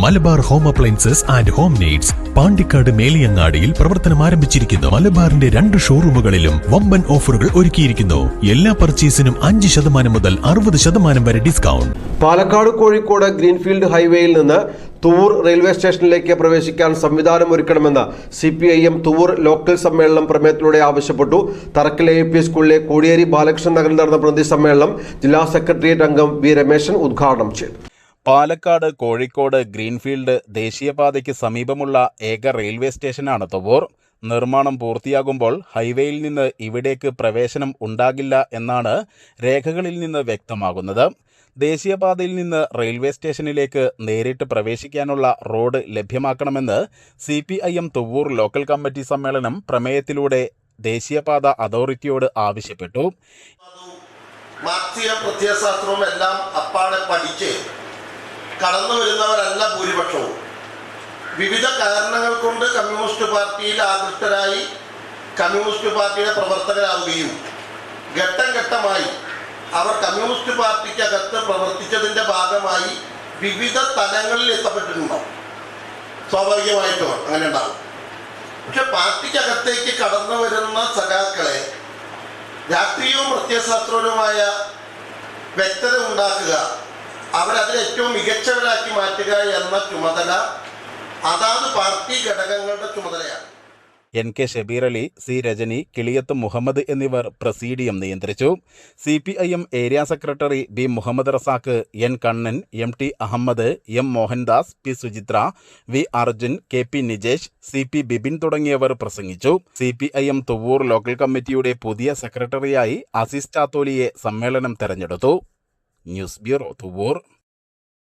Malabar home appliances and home needs Pandikkad മേലിയങ്ങാടിയിൽ പ്രവർത്തനം ആരംഭിച്ചിരിക്കുന്നു. മലബാറിന്റെ രണ്ട് ഷോറൂമുകളിലും വമ്പൻ ഓഫറുകൾ ഒരുക്കിയിരിക്കുന്നു. എല്ലാ പർച്ചേസിനും അഞ്ച് ശതമാനം മുതൽ അറുപത് ശതമാനം വരെ ഡിസ്കൗണ്ട്. പാലക്കാട് കോഴിക്കോട് ഗ്രീൻഫീൽഡ് ഹൈവേയിൽ നിന്ന് തൂർ റെയിൽവേ സ്റ്റേഷനിലേക്ക് പ്രവേശിക്കാൻ സംവിധാനം ഒരുക്കണമെന്ന് C P I M Thuvur local സമ്മേളനം പ്രമേയത്തിലൂടെ ആവശ്യപ്പെട്ടു. തറക്കിലെ എ പി സ്കൂളിലെ കോടിയേരി ബാലകൃഷ്ണൻ നഗറിൽ നടന്ന പ്രതിനിധി സമ്മേളനം ജില്ലാ സെക്രട്ടേറിയറ്റ് അംഗം വി രമേശൻ ഉദ്ഘാടനം ചെയ്തു. പാലക്കാട് കോഴിക്കോട് ഗ്രീൻഫീൽഡ് ദേശീയപാതയ്ക്ക് സമീപമുള്ള ഏക റെയിൽവേ സ്റ്റേഷനാണ് തൊവൂർ നിർമ്മാണം പൂർത്തിയാകുമ്പോൾ ഹൈവേയിൽ നിന്ന് ഇവിടേക്ക് പ്രവേശനം ഉണ്ടാകില്ല എന്നാണ് രേഖകളിൽ നിന്ന് വ്യക്തമാകുന്നത്. ദേശീയപാതയിൽ നിന്ന് റെയിൽവേ സ്റ്റേഷനിലേക്ക് നേരിട്ട് പ്രവേശിക്കാനുള്ള റോഡ് ലഭ്യമാക്കണമെന്ന് C P I M Thovur local committee സമ്മേളനം പ്രമേയത്തിലൂടെ ദേശീയപാത അതോറിറ്റിയോട് ആവശ്യപ്പെട്ടു. എല്ലാം അപ്പാടെ പഠിച്ച് കടന്നു വരുന്നവരല്ല ഭൂരിപക്ഷവും. വിവിധ കാരണങ്ങൾ കൊണ്ട് കമ്മ്യൂണിസ്റ്റ് പാർട്ടിയിൽ ആകൃഷ്ടരായി കമ്മ്യൂണിസ്റ്റ് പാർട്ടിയുടെ പ്രവർത്തകരാവുകയും ഘട്ടം ഘട്ടമായി അവർ കമ്മ്യൂണിസ്റ്റ് പാർട്ടിക്കകത്ത് പ്രവർത്തിച്ചതിന്റെ ഭാഗമായി വിവിധ തലങ്ങളിൽ എത്തപ്പെട്ടിട്ടുണ്ടാവും സ്വാഭാവികമായിട്ടും അങ്ങനെ ഉണ്ടാവും. പക്ഷെ പാർട്ടിക്കകത്തേക്ക് കടന്നു വരുന്ന സഖാക്കളെ രാഷ്ട്രീയവും പ്രത്യയശാസ്ത്രവുമായ വ്യക്തത ഉണ്ടാക്കുക അവരതിൽ ഏറ്റവും മികച്ചവരാക്കി മാറ്റുക എന്ന ചുമതല അതാത് പാർട്ടി ഘടകങ്ങളുടെ ചുമതലയാണ്. N K Shabeer Ali C Rajani Kiliyath Muhammad എന്നിവർ പ്രസീഡിയം നിയന്ത്രിച്ചു. C P I M area secretary B Muhammad Razak N Kannan M T Ahammed M Mohandas P Suchitra V Arjun K P Nijesh C P Bibin തുടങ്ങിയവർ പ്രസംഗിച്ചു. C P I M Thuvur local കമ്മിറ്റിയുടെ പുതിയ സെക്രട്ടറിയായി അസിസ് ചാത്തോലിയെ സമ്മേളനം തെരഞ്ഞെടുത്തു. не сберут.